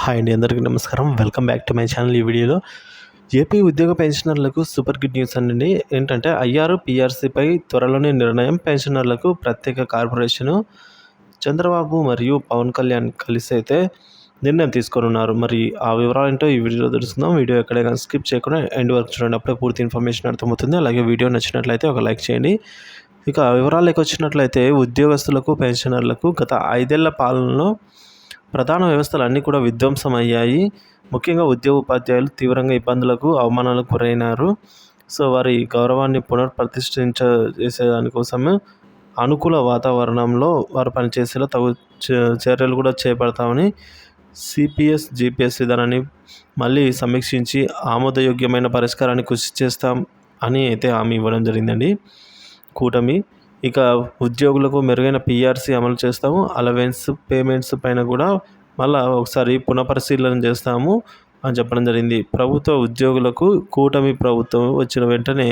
Hi అండి అందరికీ నమస్కారం. Welcome back to my channel ఈ వీడియోలో. ఏపీ ఉద్యోగ పెన్షనర్లకు సూపర్ గుడ్ న్యూస్ అండి. ఏంటంటే ఐఆర్ పిఆర్సీపై త్వరలోనే నిర్ణయం పెన్షనర్లకు ప్రత్యేక కార్పొరేషను చంద్రబాబు మరియు పవన్ కళ్యాణ్ కలిసి అయితే నిర్ణయం తీసుకొని మరి ఆ వివరాలు ఏంటో ఈ వీడియోలో తెలుసుకుందాం. వీడియో ఎక్కడైనా స్కిప్ చేయకుండా ఎండ్ వరకు చూడండి. అప్పుడే పూర్తి ఇన్ఫర్మేషన్ అర్థమవుతుంది. అలాగే వీడియో నచ్చినట్లయితే ఒక లైక్ చేయండి. ఇక వివరాలకు వచ్చినట్లయితే ఉద్యోగస్తులకు పెన్షనర్లకు గత ఐదేళ్ళ పాలనలో ప్రధాన వ్యవస్థలు అన్నీ కూడా విధ్వంసం అయ్యాయి ముఖ్యంగా ఉద్యోగ ఉపాధ్యాయులు తీవ్రంగా ఇబ్బందులకు అవమానాలకు గురైనారు. సో వారి గౌరవాన్ని పునర్ప్రతిష్ఠించ చేసేదానికోసమే అనుకూల వాతావరణంలో వారు పనిచేసేలా తగు చర్యలు కూడా చేపడతామని సిపిఎస్ జిపిఎస్ విధానాన్ని మళ్ళీ సమీక్షించి ఆమోదయోగ్యమైన పరిష్కారాన్ని కృషి చేస్తాం అని అయితే హామీ ఇవ్వడం జరిగిందండి. కూటమి ఇక ఉద్యోగులకు మెరుగైన పిఆర్సీ అమలు చేస్తాము. అలవెన్స్ పేమెంట్స్ పైన కూడా మళ్ళీ ఒకసారి పునఃపరిశీలన చేస్తాము అని చెప్పడం జరిగింది. ప్రభుత్వ ఉద్యోగులకు కూటమి ప్రభుత్వం వచ్చిన వెంటనే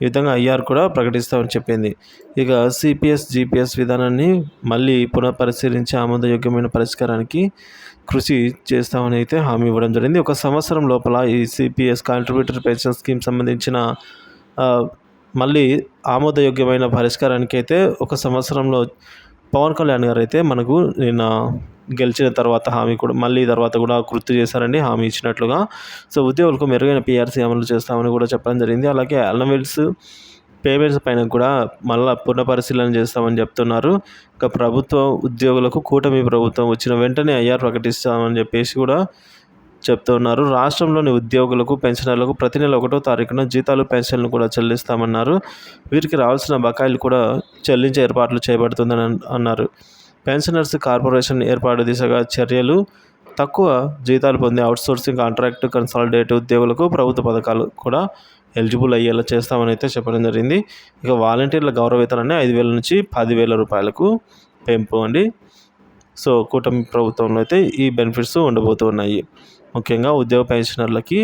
ఈ విధంగా ఐఆర్ కూడా ప్రకటిస్తామని చెప్పింది. ఇక సిపిఎస్ జిపిఎస్ విధానాన్ని మళ్ళీ పునఃపరిశీలించి ఆమోదయోగ్యమైన పరిష్కారానికి కృషి చేస్తామని అయితే హామీ ఇవ్వడం జరిగింది. ఒక సంవత్సరం లోపల ఈ సిపిఎస్ కాంట్రిబ్యూటర్ పెన్షన్ స్కీమ్ సంబంధించిన మళ్ళీ ఆమోదయోగ్యమైన పరిష్కారానికి అయితే ఒక సంవత్సరంలో పవన్ కళ్యాణ్ గారు అయితే మనకు నిన్న గెలిచిన తర్వాత హామీ కూడా మళ్ళీ తర్వాత కూడా గుర్తు చేశారండి హామీ ఇచ్చినట్లుగా. సో ఉద్యోగులకు మెరుగైన పీఆర్సీ అమలు చేస్తామని కూడా చెప్పడం జరిగింది. అలాగే అలవెల్స్ పేమెంట్స్ పైన కూడా మళ్ళీ పునఃపరిశీలన చేస్తామని చెప్తున్నారు. ఇంకా ప్రభుత్వ ఉద్యోగులకు కూటమి ప్రభుత్వం వచ్చిన వెంటనే ఐఆర్ ప్రకటిస్తామని చెప్పేసి కూడా చెప్తున్నారు రాష్ట్రంలోని ఉద్యోగులకు పెన్షనర్లకు ప్రతి నెల ఒకటో తారీఖున జీతాలు పెన్షన్లు కూడా చెల్లిస్తామన్నారు. వీరికి రావాల్సిన బకాయిలు కూడా చెల్లించే ఏర్పాట్లు చేయబడుతుందని అన్నారు. పెన్షనర్స్ కార్పొరేషన్ ఏర్పాటు దిశగా చర్యలు తక్కువ జీతాలు పొందే అవుట్సోర్సింగ్ కాంట్రాక్ట్ కన్సాలిడేట్ ఉద్యోగులకు ప్రభుత్వ పథకాలు కూడా ఎలిజిబుల్ అయ్యేలా చేస్తామని అయితే చెప్పడం జరిగింది. ఇక వాలంటీర్ల గౌరవేతనాన్ని ఐదు వేల నుంచి పదివేల రూపాయలకు పెంపు అండి సో కూటమి ప్రభుత్వంలో అయితే ఈ బెనిఫిట్స్ ఉండబోతున్నాయి ముఖ్యంగా ఉద్యోగ పెన్షనర్లకి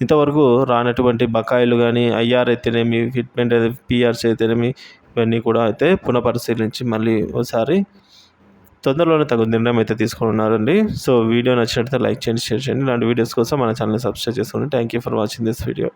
ఇంతవరకు రానటువంటి బకాయిలు కానీ ఐఆర్ అయితేనేమి ఫిట్మెంట్ పిఆర్సీ అయితేనేమి ఇవన్నీ కూడా అయితే పునఃపరిశీలించి మళ్ళీ ఒకసారి తొందరలోనే తగు నిర్ణయం అయితే తీసుకొని ఉన్నారండి. సో వీడియో నచ్చినట్లయితే లైక్ చేయండి షేర్ చేయండి. ఇలాంటి వీడియోస్ కోసం మన ఛానల్ని సబ్స్క్రైబ్ చేసుకోండి. Thank you for watching this video